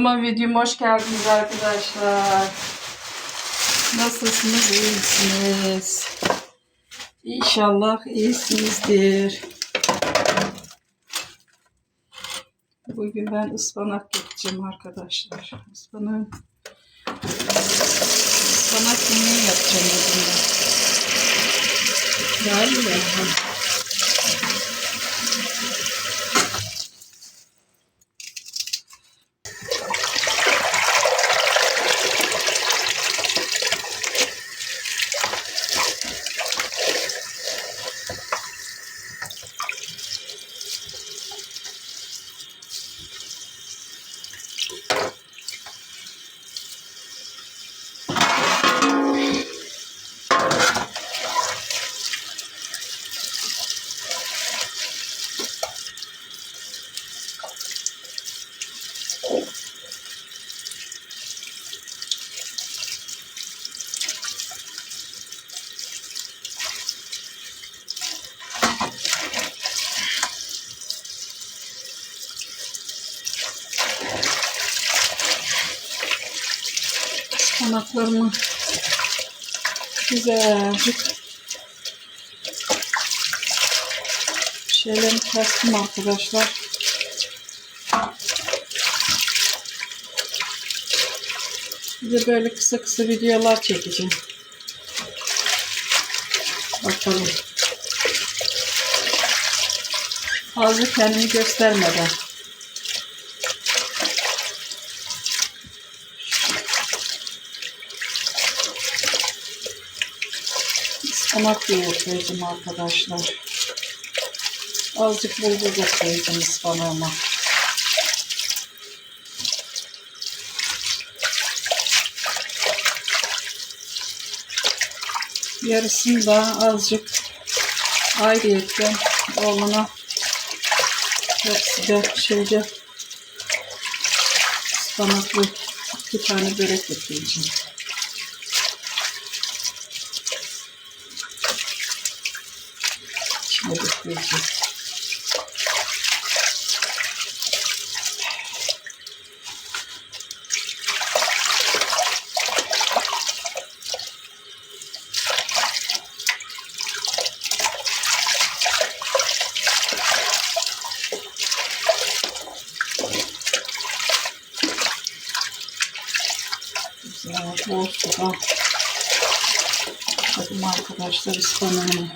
Ama videoma hoş geldiniz arkadaşlar. Nasılsınız? iyi misiniz? İnşallah iyisinizdir. Bugün ben ıspanak yapacağım arkadaşlar. Ispanak ıspanak yemeği yapacağım bugün. Galiba. Ispanaklarımı güzelce şeylerini kestim arkadaşlar. De böyle kısa kısa videolar çekeceğim. Bakalım. Fazla kendimi göstermeden. Ispanak yoğurt koydum arkadaşlar. Azıcık bulgur da koydum ıspanağıma. Yarısını da azıcık ayrıyetten oğluna hepsi de şeyde ıspanaklı iki tane börek yapacağım. Döküleceğim. Güzel, bol suda. Bakın arkadaşlar ıspanağını.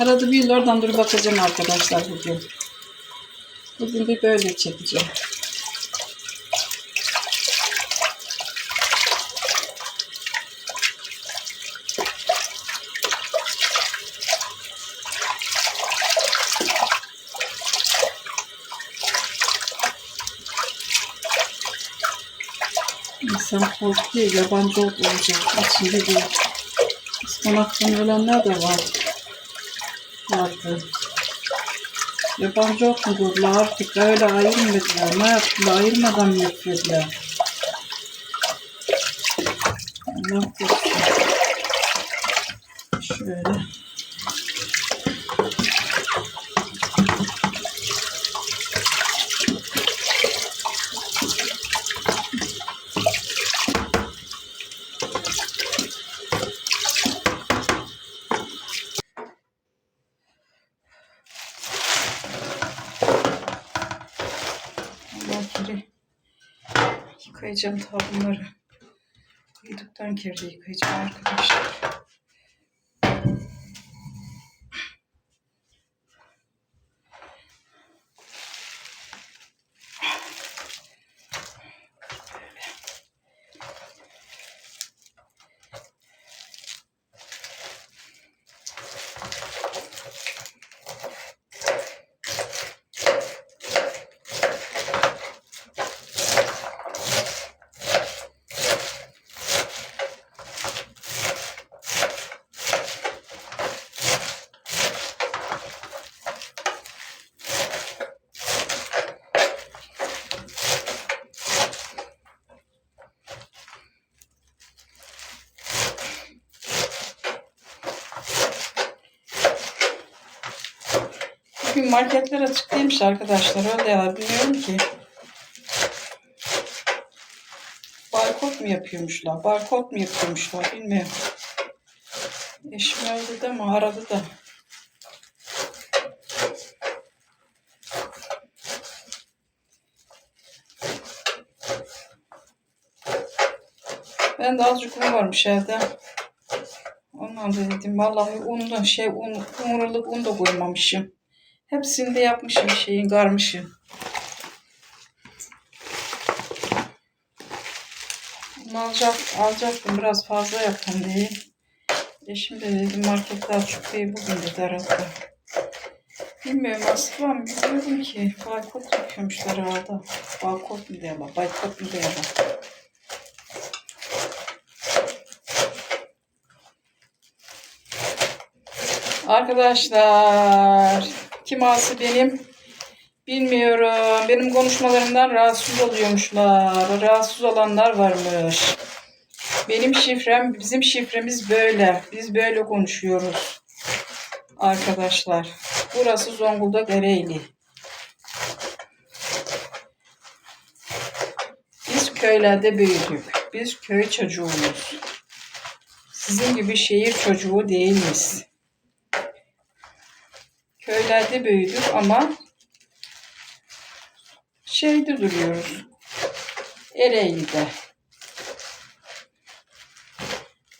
Arada bir oradan dur bakacağım arkadaşlar bugün. Bugün bir böyle çekeceğim. İnsan korkuyor, yabancı olacak. İçinde değil. Ispanaktan ölenler de var. Vardı. Yabancı dediler artık öyle ayırmadılar. Ne yaptılar? Ayırmadan yapıyorlar? Allah korusun. Şöyle. Allah kiri. Yıkayacağım tabanları. Yıkadıktan kere de yıkayacağım arkadaşlar. Marketler açık değilmiş arkadaşlar. Öyle ya bilmiyorum ki. Barkod mu yapıyormuşlar? Barkod mu yapıyormuşlar? Bilmiyorum. Eşim öldü de mi? Aradı da. Ben de azıcık un varmış evde. Ondan da dedim vallahi un da şey un, umurluk un da koymamışım. Hepsini de yapmışım şeyin karmışım. Un alacak, alacaktım biraz fazla yaptım diye. Eşim de dedi markette açık değil bugün dedi aradı. Bilmiyorum aslında ama bilmiyorum ki. Boykot yapıyormuşlar herhalde. Boykot mu diyorlar, boykot mu diyorlar. Arkadaşlar, kiması benim bilmiyorum. Benim konuşmalarımdan rahatsız oluyormuşlar. Rahatsız olanlar varmış. Benim şifrem, bizim şifremiz böyle. Biz böyle konuşuyoruz. Arkadaşlar. Burası Zonguldak Ereğli. Biz köylerde büyüdük. Biz köy çocuğuyuz. Sizin gibi şehir çocuğu değiliz. Köylerde büyüdük ama şeyde duruyoruz. Ereğli'de.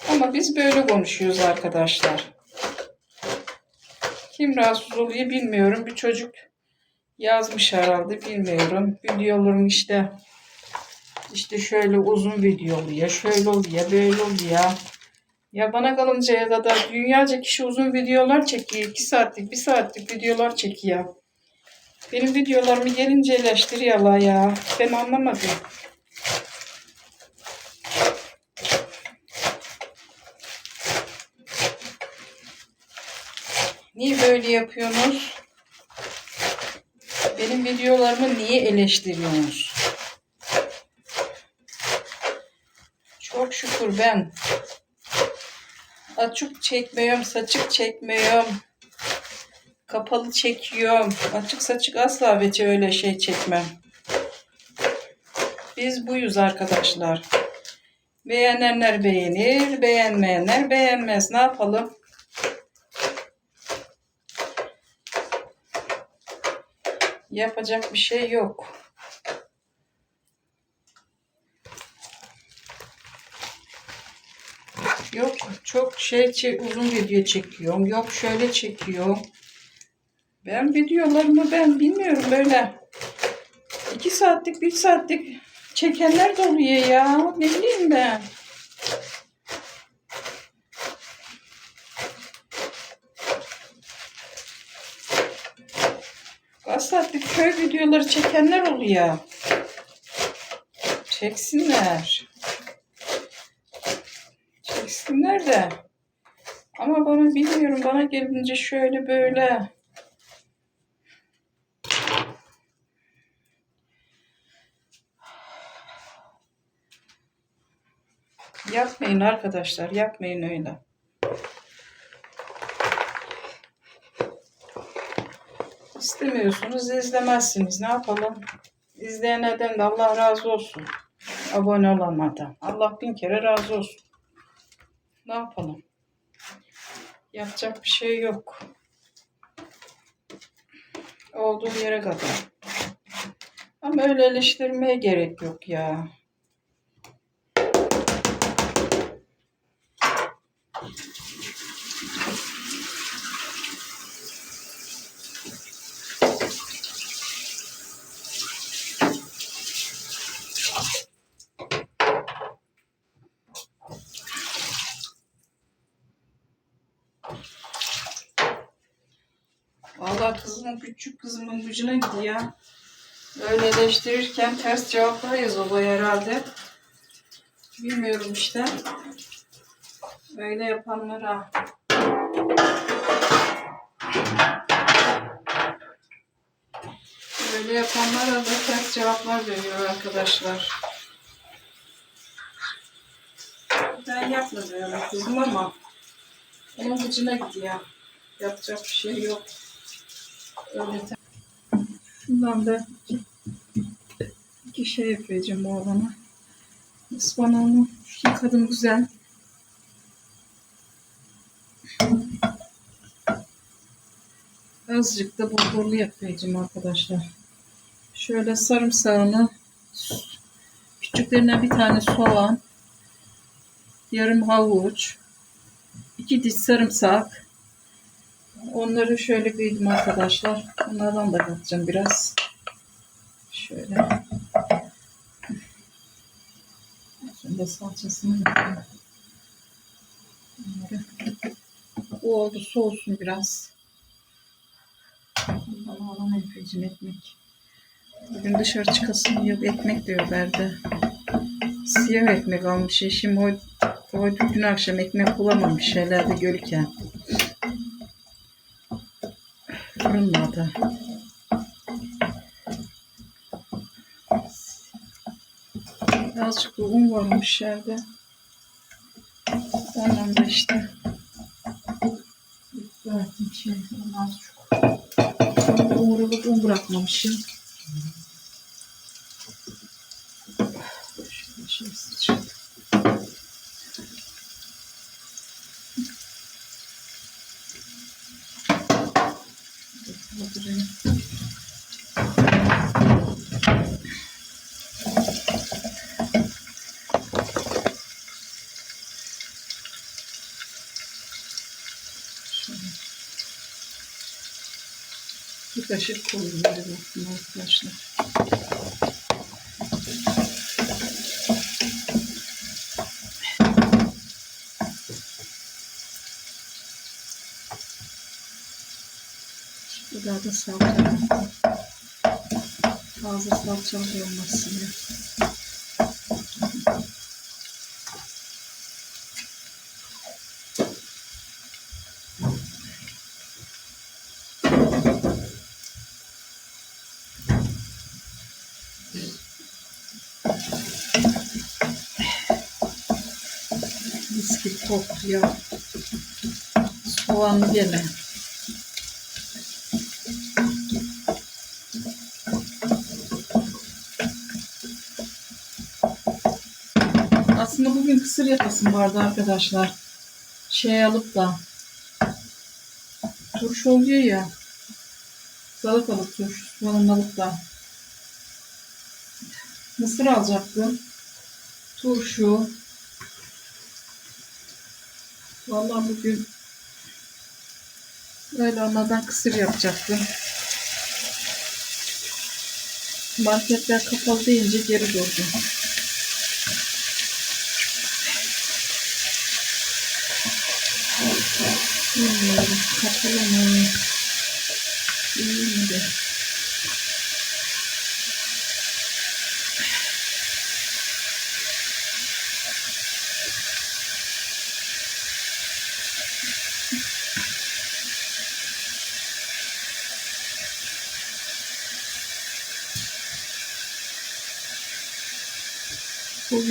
Ama biz böyle konuşuyoruz arkadaşlar. Kim rahatsız oluyor bilmiyorum. Bir çocuk yazmış herhalde bilmiyorum. Videolarım işte işte şöyle uzun video oluyor. Şöyle oluyor, böyle oluyor. Ya bana kalıncaya kadar dünyaca kişi uzun videolar çekiyor. 2 saatlik, 1 saatlik videolar çekiyor. Benim videolarımı gelince eleştiriyorlar ya. Ben anlamadım. Niye böyle yapıyorsunuz? Benim videolarımı niye eleştiriyorsunuz? Çok şükür ben açık çekmiyorum, saçık çekmiyorum. Kapalı çekiyorum. Açık saçık asla ve öyle şey çekmem. Biz buyuz arkadaşlar. Beğenenler beğenir, beğenmeyenler beğenmez. Ne yapalım? Yapacak bir şey yok. Yok çok şey çe- uzun video çekiyorum. Yok şöyle çekiyorum. Ben videolarımı ben bilmiyorum böyle. iki saatlik bir saatlik çekenler de oluyor ya. Ne bileyim ben. Kaç saatlik köy videoları çekenler oluyor. Çeksinler. Çeksinler de. Ama bana bilmiyorum bana gelince şöyle böyle. Yapmayın arkadaşlar, yapmayın öyle. İstemiyorsunuz, izlemezsiniz. Ne yapalım? İzleyenlerden de Allah razı olsun. Abone olanlardan. Allah bin kere razı olsun. Ne yapalım? Yapacak bir şey yok. Olduğu yere kadar. Ama öyle eleştirmeye gerek yok ya. Vallahi kızımın küçük kızımın gücüne gidiyor. Öyle eleştirirken ters cevaplar yazıyor herhalde. Bilmiyorum işte. Öyle yapanlara. Böyle yapanlara da ters cevaplar veriyor arkadaşlar. Ben yapmıyorum kızım ama onun gücüne gidiyor. Yapacak bir şey yok. Şundan da iki, iki şey yapacağım oğlana. Ispanağını yıkadım güzel. Azıcık da bulgurlu yapacağım arkadaşlar. Şöyle sarımsağını küçüklerinden bir tane soğan, yarım havuç, iki diş sarımsak. Onları şöyle kıydım arkadaşlar. Onlardan da katacağım biraz. Şöyle. Şimdi salçasını yapayım. Bu oldu soğusun biraz. Bundan alan yapacağım ekmek. Bugün dışarı çıkasım yok. Ekmek diyor Berde. Siyah ekmek almış eşim. O, o dün akşam ekmek bulamamış şeylerde görürken. Azıcık da un varmış yerde. Ondan da işte verdim şey. Uğralık un bırakmamışım. Şöyle şey sıçradı. Kaldırayım. Şöyle. Hadi bakın arkadaşlar. Bu da salça. Fazla salçalı olmasın ya. Mis gibi kokuyor. Soğanlı gene. Aslında bugün kısır yapasım vardı arkadaşlar. Şey alıp da turşu oluyor ya. Salatalık turşusu alıp da mısır alacaktım. Turşu. Vallahi bugün öyle onlardan kısır yapacaktım. Marketler kapalı deyince geri durdum. Bilmiyorum. Kapalı mı? Değil mi de?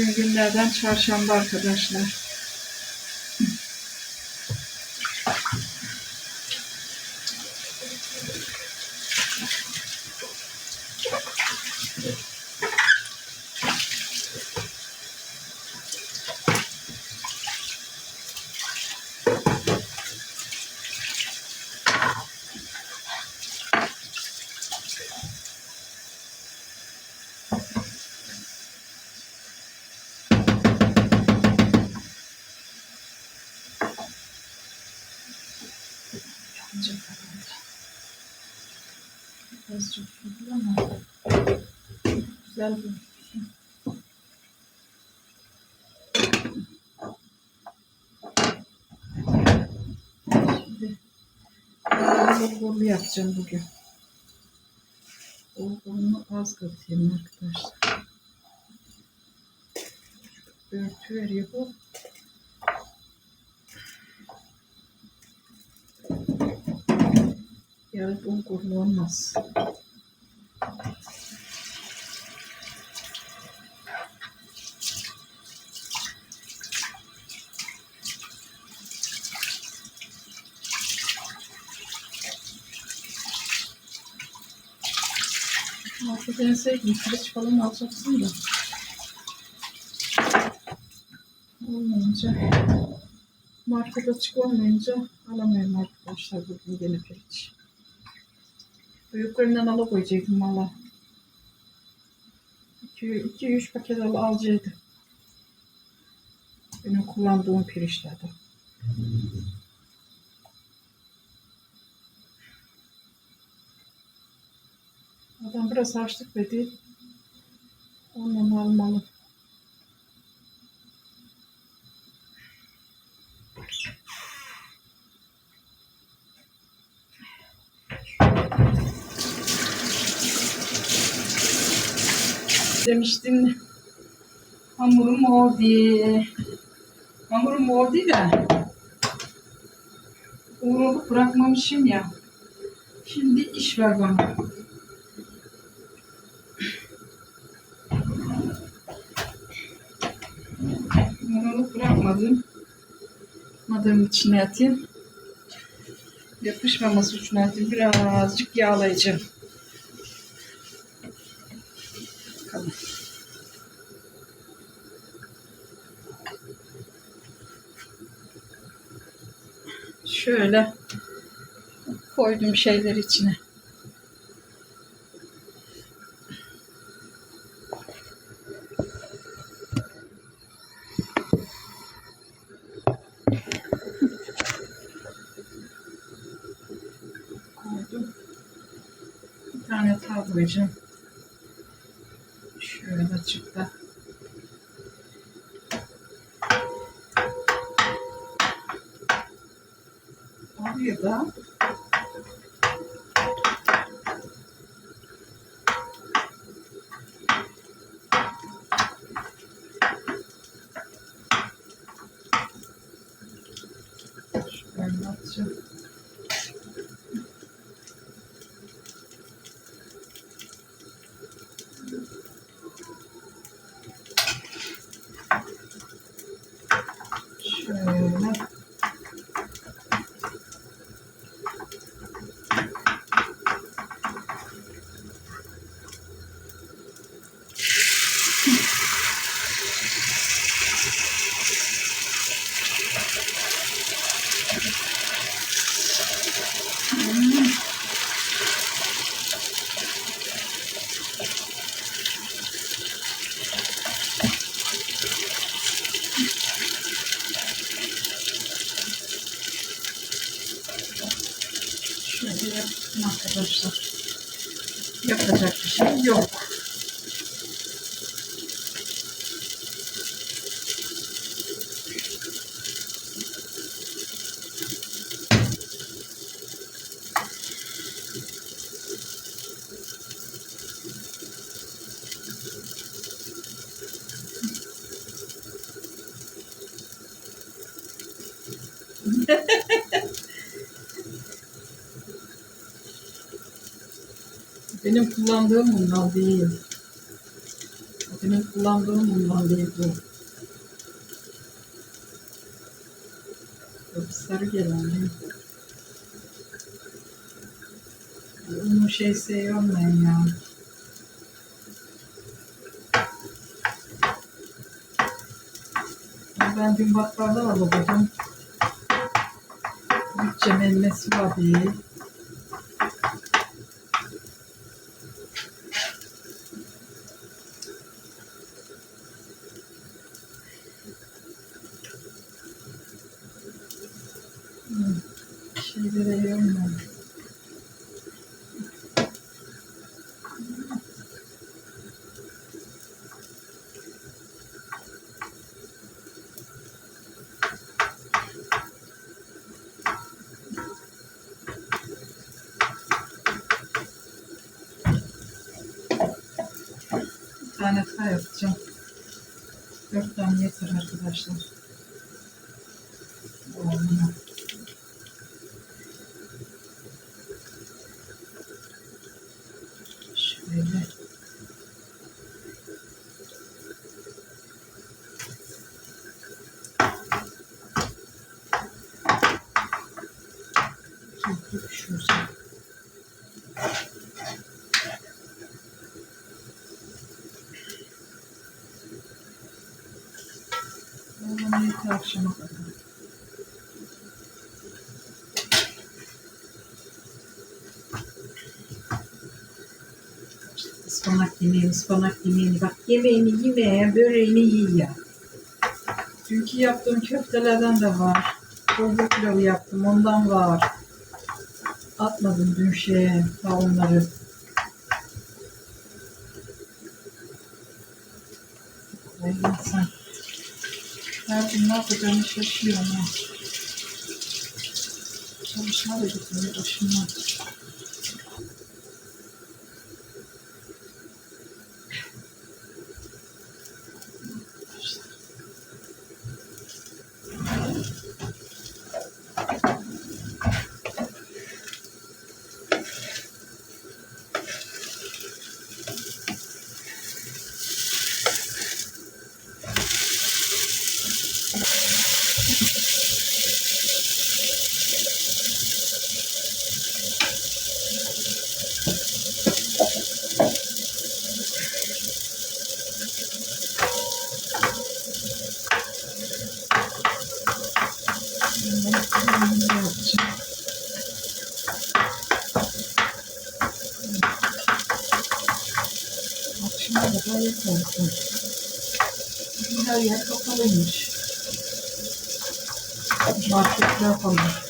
Bugün günlerden çarşamba arkadaşlar. Yanacak herhalde. Sulu ama güzel Şimdi bulgurlu yapacağım bugün. Bulgurunu az katayım arkadaşlar. Örtü veriyor bu. Ya bulgurlu olmaz. Enseydin, pirinç falan alacaksın da. Olmayınca, market açık olmayınca alamıyorum arkadaşlar bugün gene pirinç. Büyüklerinden alakoyacaktım valla. 2-3 paket al alacaktım. Benim kullandığım pirinçlerden. Adam biraz açlık dedi. Ondan almalı. Demiştin hamurum mor diye. Hamurum mor değil de uğralıp bırakmamışım ya. Şimdi iş ver bana. Uğralıp bırakmadım. Madem içine atayım. Yapışmaması için atayım. Birazcık yağlayacağım. Bakalım. Şöyle koydum şeyler içine. Koydum. Bir tane tavlayacağım. Şöyle açıkta. Arıyor da. Benim kullandığım bundan değil. Benim kullandığım bundan değil bu. Yok sarı gelen değil. Onun şey sevmeyin ya. Ben dün bakkalda alabildim. Bütçem elmesi var diye. Hmm, Şeylere yiyorum ben. Bir tane daha yapacağım. Dört tane yeter arkadaşlar. Oğlum. Şöyle. Çok pişiyorsa. Ispanak yemeği, ıspanak yemeğini. Bak yemeğini yemeye, böreğini yiy ya. Dünkü yaptığım köftelerden de var. Bulgur pilavı yaptım ondan var. Atmadım dün şeye kavunları. Ay insan. Her gün ne yapacağını şaşıyor ama. Çalışma da gitmiyor başımdan. Bunları ne yapacağım? Kadar yaparsın. Her yer kapalıymış. Marketler falan.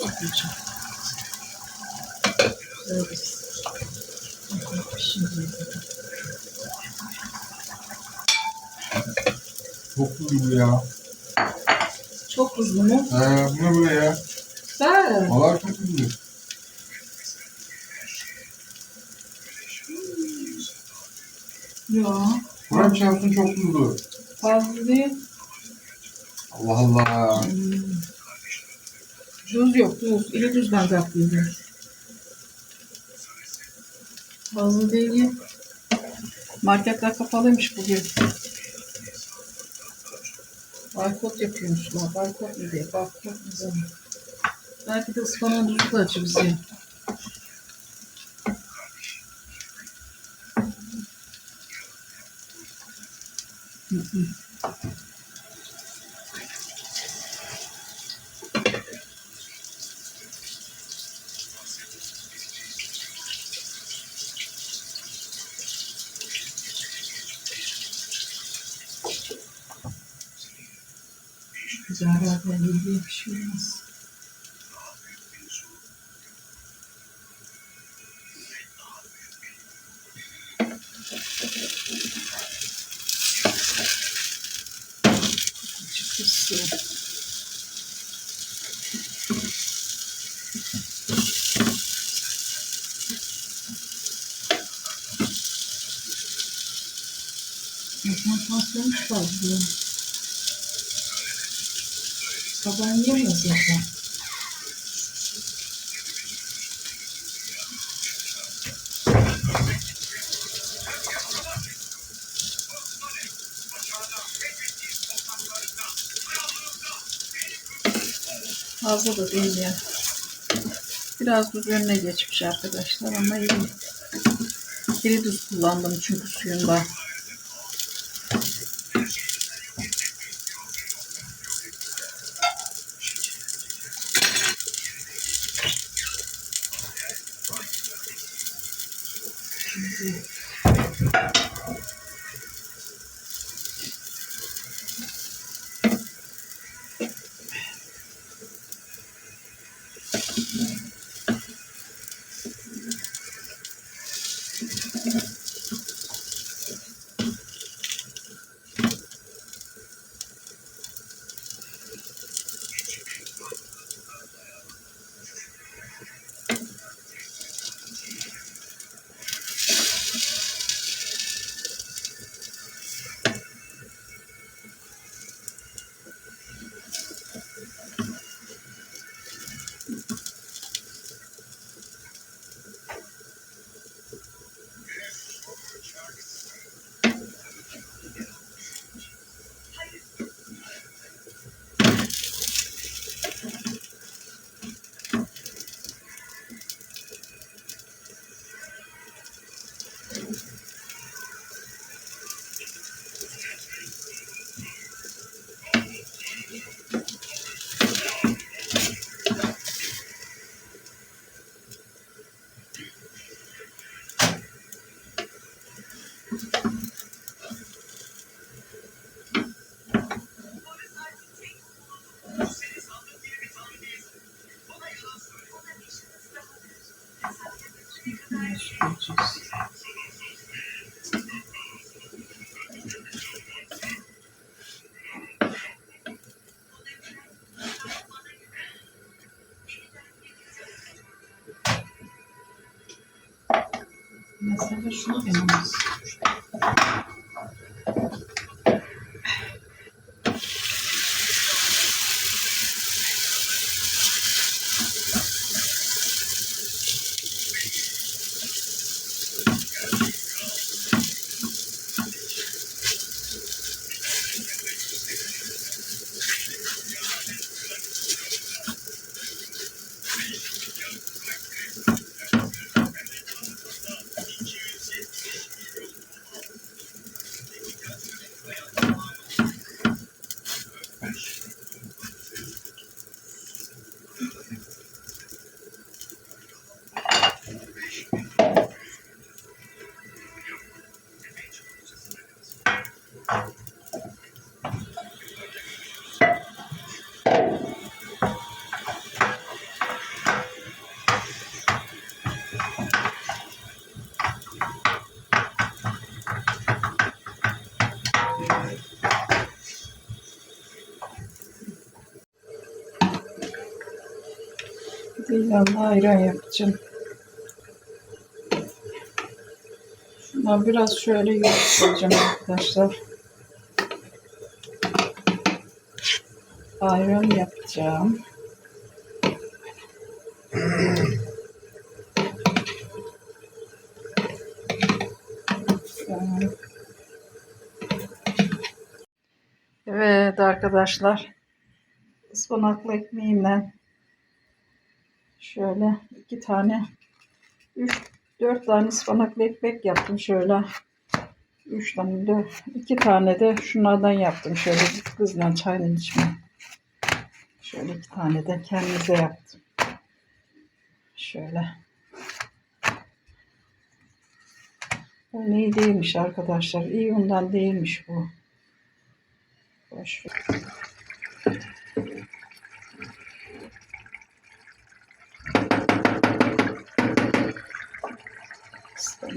Çok. Böyle hızlı bu ya. Çok hızlı mu? He, bu ne böyle ya? Güzel. Valla çok hızlı. Ya. Kur'an çarpsın çok hızlı. Fazla değil. Allah Allah. Hmm. Tuz yok tuz. İri tuzdan katlıydı. Fazla değil. Marketler kapalıymış bugün. Boykot yapıyormuşlar. Boykot mu diye. Mu diye. Belki de ıspanan tuzu da acı bize. Hı ilgili bir şey olmaz. Açıkçası konsantrasyon fazla. Taban yiyemez zaten. Fazla da değil ya. Biraz tuz önüne geçmiş arkadaşlar ama iyi. Kiri tuz kullandım çünkü suyunda. Şunu denemez. Yanına ayran yapacağım. Şuna biraz şöyle yoğurt koyacağım arkadaşlar. Ayran yapacağım. Evet arkadaşlar. Ispanaklı ekmeğimle şöyle iki tane üç dört tane ıspanaklı ekmek yaptım şöyle. Üç tane de iki tane de şunlardan yaptım şöyle kızla çayla içme. Şöyle iki tane de kendimize yaptım. Şöyle. Bu iyi değilmiş arkadaşlar. İyi ondan değilmiş bu. Boş ver.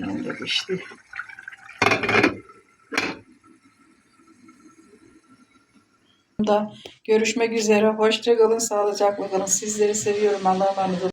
De işte. Da görüşmek üzere. Hoşça kalın, sağlıcakla kalın. Sizleri seviyorum. Allah'a emanet olun.